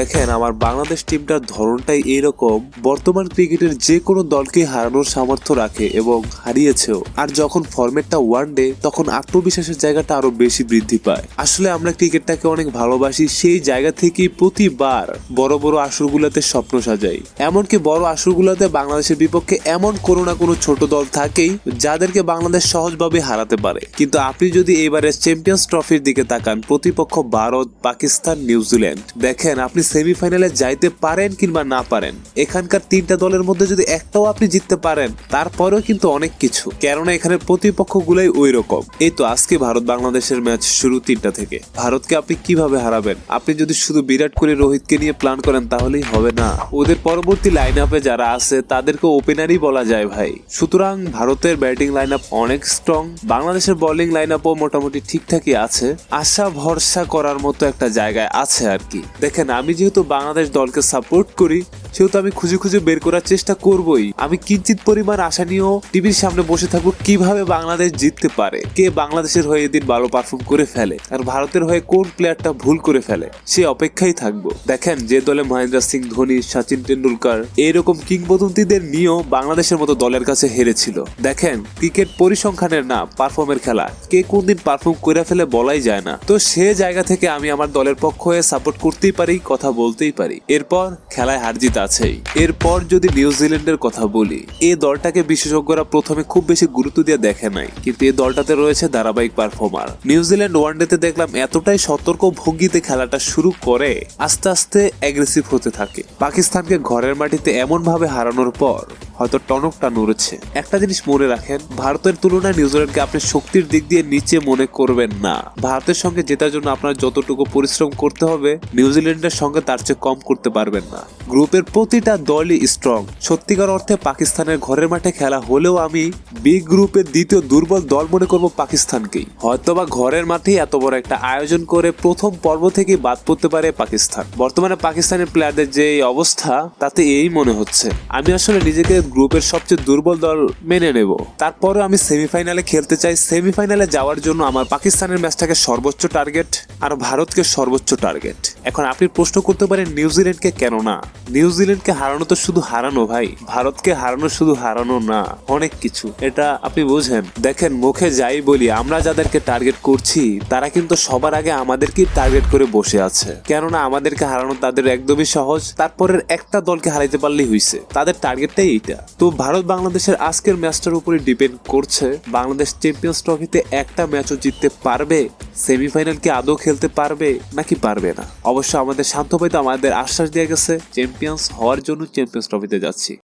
দেখেন, আমার বাংলাদেশ টিমটার ধরনটাই এইরকম। বর্তমান ক্রিকেটের যে কোনো দলকে হারানোর সামর্থ্য রাখে এবং হারিয়েছেও। আর যখন ফরম্যাটটা ওয়ান ডে তখন আত্মবিশ্বাসের জায়গাটা আরও বেশি বৃদ্ধি পায়। আসলে আমরা ক্রিকেটটাকে অনেক ভালোবাসি, সেই জায়গা থেকেই প্রতিবার বড় বড় আসরগুলোতে স্বপ্ন সাজাই। এমনকি বড় আসরগুলোতে বাংলাদেশের বিপক্ষে এমন কোনো না কোনো ছোট দল থাকেই, যাদেরকে বাংলাদেশ সহজভাবে হারাতে পারে। কিন্তু আপনি যদি এবারে চ্যাম্পিয়ন্স ট্রফির দিকে তাকান, প্রতিপক্ষ ভারত, পাকিস্তান, নিউজিল্যান্ড, দেখেন, আপনি সেমিফাইনালে যাইতে পারেন কিংবা না পারেন, এখানকার তিনটা দলের মধ্যে যদি একটাও আপনি জিততে পারেন, তারপরেও কিন্তু অনেক কিছু। কেননা এখানে প্রতিপক্ষগুলোই ওই রকম এই তো আজকে ভারত বাংলাদেশের ম্যাচ শুরু তিনটা থেকে। ভারতকে আপনি কীভাবে হারাবেন? আপনি যদি শুধু বিরাট কোহলি, রোহিতকে নিয়ে প্ল্যান করেন, তাহলেই হবে না। ওদের পরবর্তী লাইন আপে যারা আছে, তাদেরকে ওপেনারই বলা যায় ভাই। সুতরাং ভারতের ব্যাটিং লাইন আপ অনেক স্ট্রং বাংলাদেশের বোলিং লাইন আপও মোটামুটি ঠিকঠাকই আছে। আশা ভরসা করার মতো একটা জায়গায় আছে আর কি। দেখেন, আমি যেহেতু বাংলাদেশ দলকে সাপোর্ট করি সেহেতু আমি খুঁজে খুঁজে বের করার চেষ্টা করবই। আমি কিঞ্চিত পরিমাণ আশা নিয়েও টিভির সামনে বসে থাকব কীভাবে বাংলাদেশ জিততে পারে, কে বাংলাদেশের হয়ে এদিন ভালো পারফর্ম করে ফেলে, আর ভারতের হয়ে কোন প্লেয়ারটা ভুল করে ফেলে, সে অপেক্ষাই থাকব। দেখেন, যে দলে মহেন্দ্র সিং, ধোনি, সচিন টেন্ডুলকার এইরকম কিংবদন্তিদের নিয়েও বাংলাদেশের মতো দলের কাছে হেরেছিল। দেখেন, ক্রিকেট পরিসংখ্যানের না পারফর্মের খেলা। কে কোন দিন পারফর্ম করে ফেলে বলাই যায় না। তো সে জায়গা থেকে আমি আমার দলের পক্ষ হয়ে সাপোর্ট করতেই পারি, কথা বলতেই পারি। এরপর খেলায় হার জিত আছেই। এরপর যদি নিউজিল্যান্ডের কথা বলি, এ দলটাকে বিশেষজ্ঞরা প্রথমে খুব বেশি গুরুত্ব দিয়ে দেখে নাই, কিন্তু এ দলটাতে রয়েছে ধারাবাহিক পারফর্মার। নিউজিল্যান্ড ওয়ানডেতে দেখলাম এতটাই সতর্ক ভঙ্গিতে খেলাটা শুরু করে আস্তে আস্তে অ্যাগ্রেসিভ হতে থাকে। পাকিস্তানকে ঘরের মাটিতে এমনভাবে হারানোর পর হয়তো টনকটা নড়েছে। একটা জিনিস মনে রাখেন, ভারতের তুলনায় নিউজিল্যান্ডকে আপনি শক্তির দিক দিয়ে নিচে মনে করবেন না। ভারতের সঙ্গে জেতার জন্য আপনার যতটুকু পরিশ্রম করতে হবে, নিউজিল্যান্ডের সঙ্গে তার চেয়ে কম করতে পারবেন না। গ্রুপের প্রতিটা দলই স্ট্রং সত্যিকার অর্থে পাকিস্তানের ঘরের মাঠে খেলা হলেও আমি বি গ্রুপের দ্বিতীয় দুর্বল দল মনে করব পাকিস্তানকেই। হয়তোবা ঘরের মাঠেই এত বড় একটা আয়োজন করে প্রথম পর্ব থেকে বাদ পড়তে পারে পাকিস্তান। বর্তমানে পাকিস্তানের প্লেয়ারদের যে অবস্থা, তাতে এই মনে হচ্ছে। আমি আসলে নিজেকে গ্রুপের সবচেয়ে দুর্বল দল মেনে নেব। তারপরে আমি সেমিফাইনালে খেলতে চাই। সেমিফাইনালে যাওয়ার জন্য আমার পাকিস্তানের ম্যাচটাকে সর্বোচ্চ টার্গেট আর ভারতকে সর্বোচ্চ টার্গেট। এখন আপনি প্রশ্ন করতে পারেন নিউজিল্যান্ডকে কেন না? নিউজিল্যান্ডকে হারানো তো শুধু হারানো ভাই। ভারতকে হারানো শুধু হারানো না, অনেক কিছু। এটা আপনি বুঝেন? দেখেন, মুখে যাই বলি, আমরা যাদেরকে টার্গেট করছি, তারা কিন্তু সবার আগে আমাদেরকেই টার্গেট করে বসে আছে। কেননা আমাদেরকে হারানো তাদের একদমই সহজ। তারপরের একটা দলকে হারাইতে পারলেই হইছে। তাদের টার্গেটটাই এইটা। তো ভারত বাংলাদেশের আজকের ম্যাচটার উপরে ডিপেন্ড করছে। বাংলাদেশ চ্যাম্পিয়ন্স ট্রফিতে একটা ম্যাচও জিততে পারবে, সেমিফাইনাল কি আদৌ খেলতে পারবে নাকি পারবে না? অবশ্য আমাদের শান্ত ভাই তো আমাদের আশ্বাস দিয়ে গেছে, চ্যাম্পিয়ন্স হওয়ার জন্য চ্যাম্পিয়ন্স ট্রফিতে যাচ্ছি।